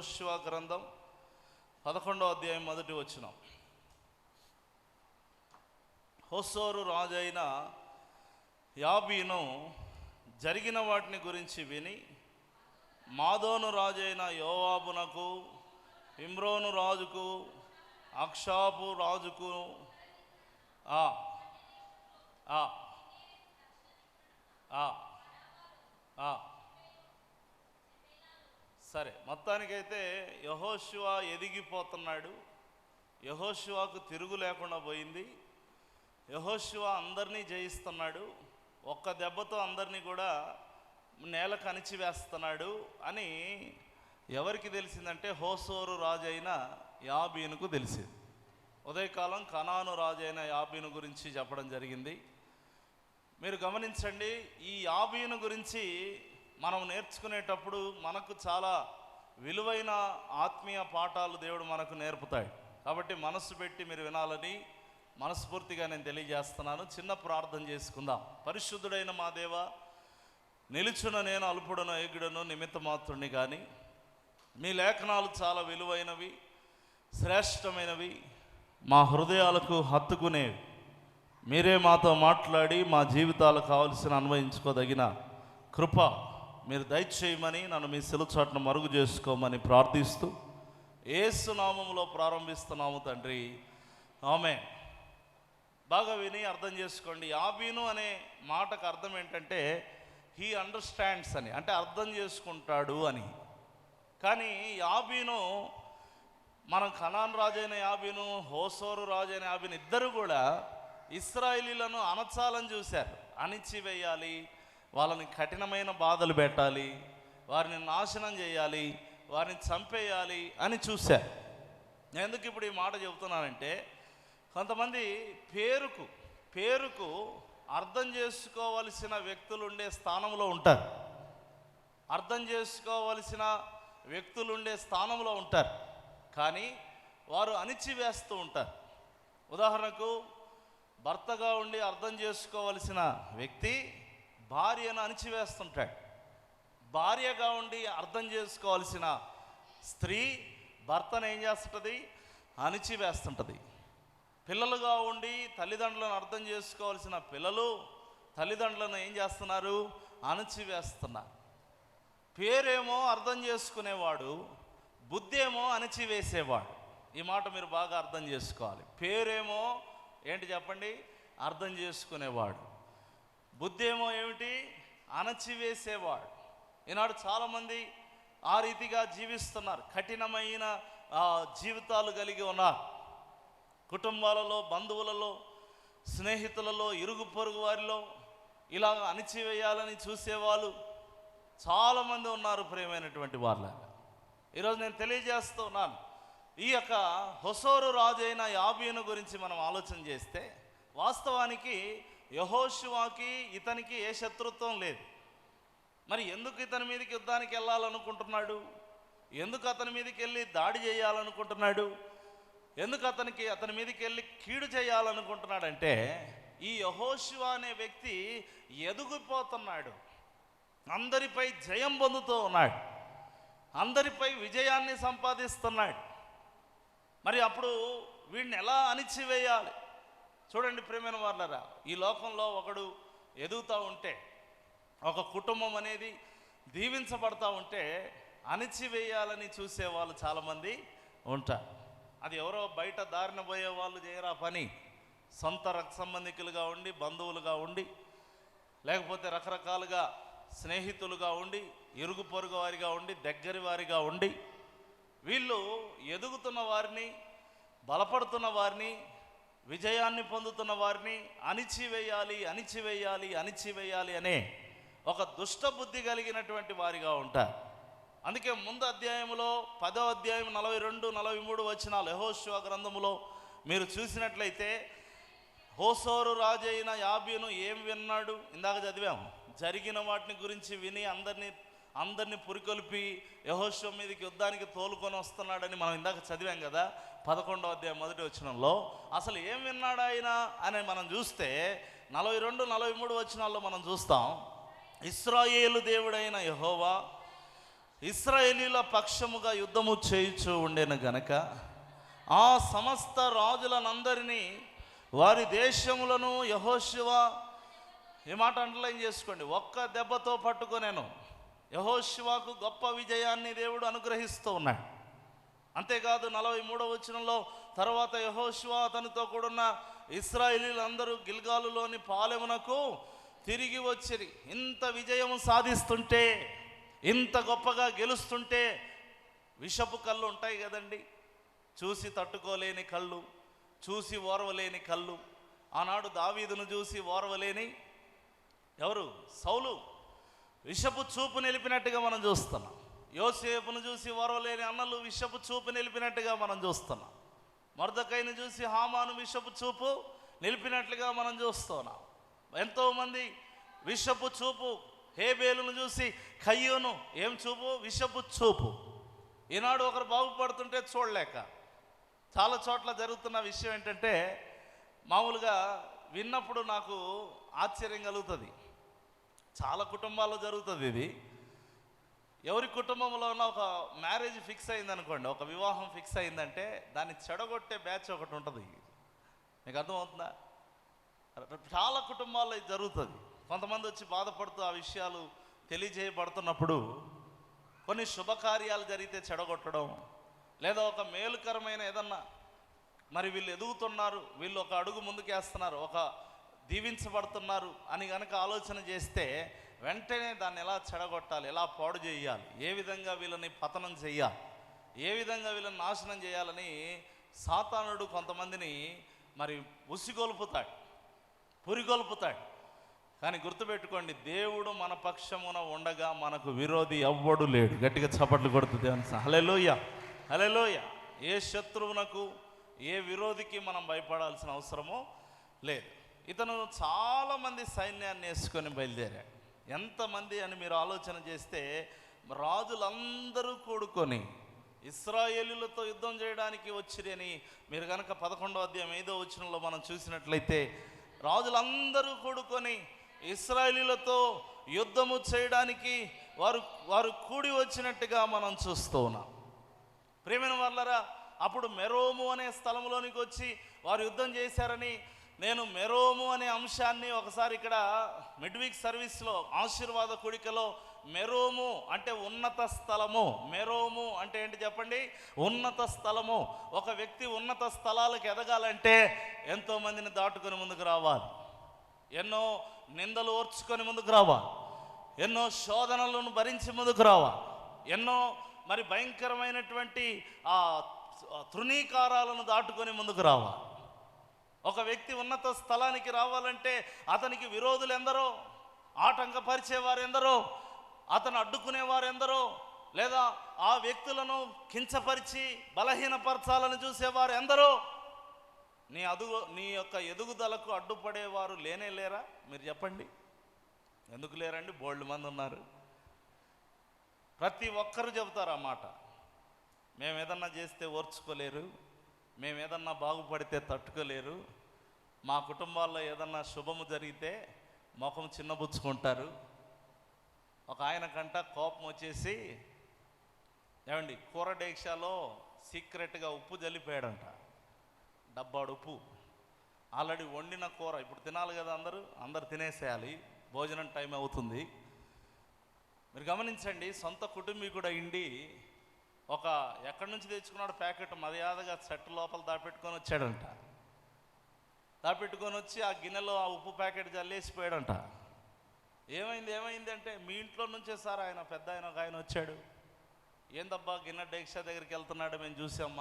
యహోశివ గ్రంథం పదకొండో అధ్యాయం మొదటి వచ్చిన హోసోరు రాజైన యాబీను జరిగిన వాటిని గురించి విని మాదోను రాజైన యోవాబునకు ఇమ్రోను రాజుకు అక్షాపు రాజుకు ఆ ఆ సరే మొత్తానికైతే యహోశివ ఎదిగిపోతున్నాడు. యహోశివాకు తిరుగు లేకుండా పోయింది. యహోశివ అందరినీ జయిస్తున్నాడు. ఒక్క దెబ్బతో అందరినీ కూడా నేల కణిచివేస్తున్నాడు అని ఎవరికి తెలిసిందంటే హోసోరు రాజైన యాబీనుకు తెలిసింది. ఉదయకాలం కనాను రాజైన యాబీను గురించి చెప్పడం జరిగింది. మీరు గమనించండి ఈ యాబీను గురించి మనం నేర్చుకునేటప్పుడు మనకు చాలా విలువైన ఆత్మీయ పాఠాలు దేవుడు మనకు నేర్పుతాడు. కాబట్టి మనసు పెట్టి మీరు వినాలని మనస్ఫూర్తిగా నేను తెలియజేస్తున్నాను. చిన్న ప్రార్థన చేసుకుందాం. పరిశుద్ధుడైన మా దేవ నిలుచున నేను అల్పుడను ఎగుడను నిమిత్తమాత్రుడిని కానీ మీ లేఖనాలు చాలా విలువైనవి శ్రేష్టమైనవి మా హృదయాలకు హత్తుకునేవి. మీరే మాతో మాట్లాడి మా జీవితాలకు కావలసిన అన్వయించుకోదగిన కృప మీరు దయచేయమని నన్ను మీ సెలచాటును మరుగు చేసుకోమని ప్రార్థిస్తూ ఏసు నామములో ప్రారంభిస్తున్నాము తండ్రి. ఆమె బాగా విని అర్థం చేసుకోండి. యాబీను అనే మాటకు అర్థం ఏంటంటే హీ అండర్స్టాండ్స్ అని అంటే అర్థం చేసుకుంటాడు అని. కానీ యాబీను మనం కనాన్ రాజైన యాబీను హోసోరు రాజైన యాబీను ఇద్దరు కూడా ఇస్రాయిలీలను అనచాలని చూశారు. అణిచివేయాలి వాళ్ళని కఠినమైన బాధలు పెట్టాలి వారిని నాశనం చేయాలి వారిని చంపేయాలి అని చూశారు నేను ఎందుకు ఇప్పుడు ఈ మాట చెబుతున్నానంటే కొంతమంది పేరుకు పేరుకు అర్థం చేసుకోవలసిన వ్యక్తులు ఉండే స్థానంలో ఉంటారు. అర్థం చేసుకోవలసిన వ్యక్తులు ఉండే స్థానంలో ఉంటారు. కానీ వారు అణిచివేస్తూ ఉంటారు. ఉదాహరణకు భర్తగా ఉండి అర్థం చేసుకోవలసిన వ్యక్తి భార్యను అణిచివేస్తుంటాడు. భార్యగా ఉండి అర్థం చేసుకోవాల్సిన స్త్రీ భర్తను ఏం చేస్తుంటుంది? అణిచివేస్తుంటుంది. పిల్లలుగా ఉండి తల్లిదండ్రులను అర్థం చేసుకోవాల్సిన పిల్లలు తల్లిదండ్రులను ఏం చేస్తున్నారు? అణచివేస్తున్నారు. పేరేమో అర్థం చేసుకునేవాడు బుద్ధి ఏమో అణచివేసేవాడు. ఈ మాట మీరు బాగా అర్థం చేసుకోవాలి. పేరేమో ఏంటి చెప్పండి? అర్థం చేసుకునేవాడు. బుద్ధి ఏమో ఏమిటి? అణచివేసేవాడు. ఈనాడు చాలామంది ఆ రీతిగా జీవిస్తున్నారు. కఠినమైన జీవితాలు కలిగి ఉన్నారు. కుటుంబాలలో బంధువులలో స్నేహితులలో ఇరుగు పొరుగు వారిలో ఇలా అణిచివేయాలని చూసేవాళ్ళు చాలామంది ఉన్నారు ప్రియమైనటువంటి వాళ్ళ ఈరోజు నేను తెలియజేస్తూ ఉన్నాను. ఈ యొక్క హొసోరు రాజు అయిన యాబీను గురించి మనం ఆలోచన చేస్తే వాస్తవానికి యహోశివాకి ఇతనికి ఏ శత్రుత్వం లేదు. మరి ఎందుకు ఇతని మీదకి యుద్ధానికి వెళ్ళాలనుకుంటున్నాడు? ఎందుకు అతని మీదకి వెళ్ళి దాడి చేయాలనుకుంటున్నాడు? ఎందుకు అతనికి అతని మీదకి వెళ్ళి కీడు చేయాలనుకుంటున్నాడంటే ఈ యహోశివ అనే వ్యక్తి ఎదుగుపోతున్నాడు. అందరిపై జయం పొందుతూ ఉన్నాడు. అందరిపై విజయాన్ని సంపాదిస్తున్నాడు. మరి అప్పుడు వీడిని ఎలా అణిచివేయాలి? చూడండి ప్రేమైన వాళ్ళరా ఈ లోకంలో ఒకడు ఎదుగుతూ ఉంటే ఒక కుటుంబం అనేది దీవించబడతా ఉంటే అణిచివేయాలని చూసే వాళ్ళు చాలామంది ఉంటారు. అది ఎవరో బయట దారిన పోయే వాళ్ళు చేయరా పని? సొంత రక్త సంబంధికులుగా ఉండి బంధువులుగా ఉండి లేకపోతే రకరకాలుగా స్నేహితులుగా ఉండి ఇరుగు పొరుగు వారిగా ఉండి దగ్గరి వారిగా ఉండి వీళ్ళు ఎదుగుతున్న వారిని బలపడుతున్న వారిని విజయాన్ని పొందుతున్న వారిని అణిచివేయాలి అణిచివేయాలి అణిచివేయాలి అనే ఒక దుష్ట బుద్ధి కలిగినటువంటి వారిగా ఉంటారు. అందుకే ముందు అధ్యాయంలో పదో అధ్యాయం నలభై రెండు నలభై మూడు వచ్చిన లెహోశివ గ్రంథములో మీరు చూసినట్లయితే హోసోరు రాజైన యాబీను ఏం విన్నాడు? ఇందాక చదివాము. జరిగిన వాటిని గురించి విని అందరినీ అందరినీ పురికొల్పి యహోశివ మీదకి యుద్ధానికి తోలుకొని వస్తున్నాడని మనం ఇందాక చదివాం కదా పదకొండవ అధ్యాయం మొదటి వచనంలో. అసలు ఏం విన్నాడు ఆయన అని మనం చూస్తే నలభై రెండు నలభై మూడు వచనాల్లో మనం చూస్తాం ఇస్రాయేలు దేవుడైన యహోవా ఇస్రాయేలీల పక్షముగా యుద్ధము చేయుచూ ఉండేను గనక ఆ సమస్త రాజులనందరినీ వారి దేశములను యహోశివ ఈ మాట అండర్లైన్ చేసుకోండి ఒక్క దెబ్బతో పట్టుకొనేను. యహోశివాకు గొప్ప విజయాన్ని దేవుడు అనుగ్రహిస్తూ ఉన్నాడు. అంతేకాదు నలభై మూడవ వచనంలో తర్వాత యహోశివ అతనితో కూడున్న ఇస్రాయిలీలందరూ గిల్గాలులోని పాలెమునకు తిరిగి వచ్చిరి. ఇంత విజయం సాధిస్తుంటే ఇంత గొప్పగా గెలుస్తుంటే విషపు కళ్ళు ఉంటాయి కదండి. చూసి తట్టుకోలేని కళ్ళు చూసి ఓర్వలేని కళ్ళు. ఆనాడు దావీదును చూసి ఓర్వలేని ఎవరు? సౌలు. విషపు చూపు నిలిపినట్టుగా మనం చూస్తున్నాం. యోసేపును చూసి వరవలేని అన్నలు విషపు చూపు నిలిపినట్టుగా మనం చూస్తున్నాం. మరదకైను చూసి హామాను విషపు చూపు నిలిపినట్లుగా మనం చూస్తున్నాం. ఎంతోమంది విషపు చూపు హేబేలును చూసి కయ్యూను ఏం చూపు? విషపు చూపు. ఈనాడు ఒకరు బాగుపడుతుంటే చూడలేక చాలా చోట్ల జరుగుతున్న విషయం ఏంటంటే మామూలుగా విన్నప్పుడు నాకు ఆశ్చర్యం కలుగుతుంది. చాలా కుటుంబాల్లో జరుగుతుంది ఇది. ఎవరి కుటుంబంలోనో ఒక మ్యారేజ్ ఫిక్స్ అయింది అనుకోండి ఒక వివాహం ఫిక్స్ అయిందంటే దాన్ని చెడగొట్టే బ్యాచ్ ఒకటి ఉంటుంది. మీకు అర్థమవుతుందా? చాలా కుటుంబాల్లో ఇది జరుగుతుంది. కొంతమంది వచ్చి బాధపడుతూ ఆ విషయాలు తెలియజేయబడుతున్నప్పుడు కొన్ని శుభకార్యాలు జరిగితే చెడగొట్టడం లేదా ఒక మేలుకరమైన ఏదన్నా మరి వీళ్ళు ఎదుగుతున్నారు వీళ్ళు ఒక అడుగు ముందుకేస్తున్నారు ఒక దీవించబడుతున్నారు అని గనక ఆలోచన చేస్తే వెంటనే దాన్ని ఎలా చెడగొట్టాలి ఎలా పాడు చేయాలి ఏ విధంగా వీళ్ళని పతనం చేయాలి ఏ విధంగా వీళ్ళని నాశనం చేయాలని సాతానుడు కొంతమందిని మరి ఉసిగొల్పుతాడు పురిగొల్పుతాడు. కానీ గుర్తుపెట్టుకోండి దేవుడు మన పక్షమున ఉండగా మనకు విరోధి ఎవ్వడు లేడు. గట్టిగా చప్పట్లు కొడుతుంది అని హలెలోయ హలెలోయ ఏ శత్రువునకు ఏ విరోధికి మనం భయపడాల్సిన అవసరమో లేదు. ఇతను చాలామంది సైన్యాన్ని వేసుకొని బయలుదేరాడు. ఎంతమంది అని మీరు ఆలోచన చేస్తే రాజులందరూ కూడుకొని ఇస్రాయేలులతో యుద్ధం చేయడానికి వచ్చిరని మీరు కనుక పదకొండో అధ్యాయం ఐదో వచనంలో మనం చూసినట్లయితే రాజులందరూ కూడుకొని ఇస్రాయేలీలతో యుద్ధము చేయడానికి వారు వారు కూడి వచ్చినట్టుగా మనం చూస్తూ ఉన్నాం. ప్రేమైన వాళ్ళరా అప్పుడు మెరోము అనే స్థలంలోనికి వచ్చి వారు యుద్ధం చేశారని నేను మెరోము అనే అంశాన్ని ఒకసారి ఇక్కడ మిడ్వీక్ సర్వీస్లో ఆశీర్వాద కుడికలో మెరోము అంటే ఉన్నత స్థలము. మెరోము అంటే ఏంటి చెప్పండి? ఉన్నత స్థలము. ఒక వ్యక్తి ఉన్నత స్థలాలకు ఎదగాలంటే ఎంతోమందిని దాటుకొని ముందుకు రావాలి. ఎన్నో నిందలు ఓర్చుకొని ముందుకు రావాలి. ఎన్నో శోధనలను భరించి ముందుకు రావాలి. ఎన్నో మరి భయంకరమైనటువంటి ఆ తృణీకారాలను దాటుకొని ముందుకు రావాలి. ఒక వ్యక్తి ఉన్నత స్థలానికి రావాలంటే అతనికి విరోధులు ఎందరో ఆటంకపరిచేవారు ఎందరో అతను అడ్డుకునేవారు ఎందరో లేదా ఆ వ్యక్తులను కించపరిచి బలహీనపరచాలని చూసేవారు ఎందరో నీ అదుగు నీ యొక్క ఎదుగుదలకు అడ్డుపడేవారు లేనే లేరా? మీరు చెప్పండి. ఎందుకు లేరండి? బోల్డ్ మంది ఉన్నారు. ప్రతి ఒక్కరు చెబుతారు ఆ మాట. మేము ఏదన్నా చేస్తే ఓర్చుకోలేరు. మేము ఏదన్నా బాగుపడితే తట్టుకోలేరు. మా కుటుంబాల్లో ఏదన్నా శుభము జరిగితే ముఖం చిన్నబుచ్చుకుంటారు ఒక ఆయన కంట కోపం వచ్చేసి ఏమండి కూర డేక్షాలో సీక్రెట్గా ఉప్పు జల్లిపోయాడంట. డబ్బాడు ఉప్పు. ఆల్రెడీ వండిన కూర ఇప్పుడు తినాలి కదా అందరూ అందరు తినేసేయాలి. భోజనం టైం అవుతుంది. మీరు గమనించండి సొంత కుటుంబీకుడు ఇండి ఒక ఎక్కడి నుంచి తెచ్చుకున్నాడు ప్యాకెట్ మర్యాదగా సెట్ లోపల దాపెట్టుకొని వచ్చాడంట. దాపెట్టుకొని వచ్చి ఆ గిన్నెలో ఆ ఉప్పు ప్యాకెట్ జల్లేసిపోయాడంట. ఏమైంది ఏమైంది అంటే మీ ఇంట్లో నుంచే సార్ ఆయన పెద్ద ఆయన ఒక ఆయన వచ్చాడు. ఏందబ్బా గిన్నె డేక్షా దగ్గరికి వెళ్తున్నాడు మేము చూసాం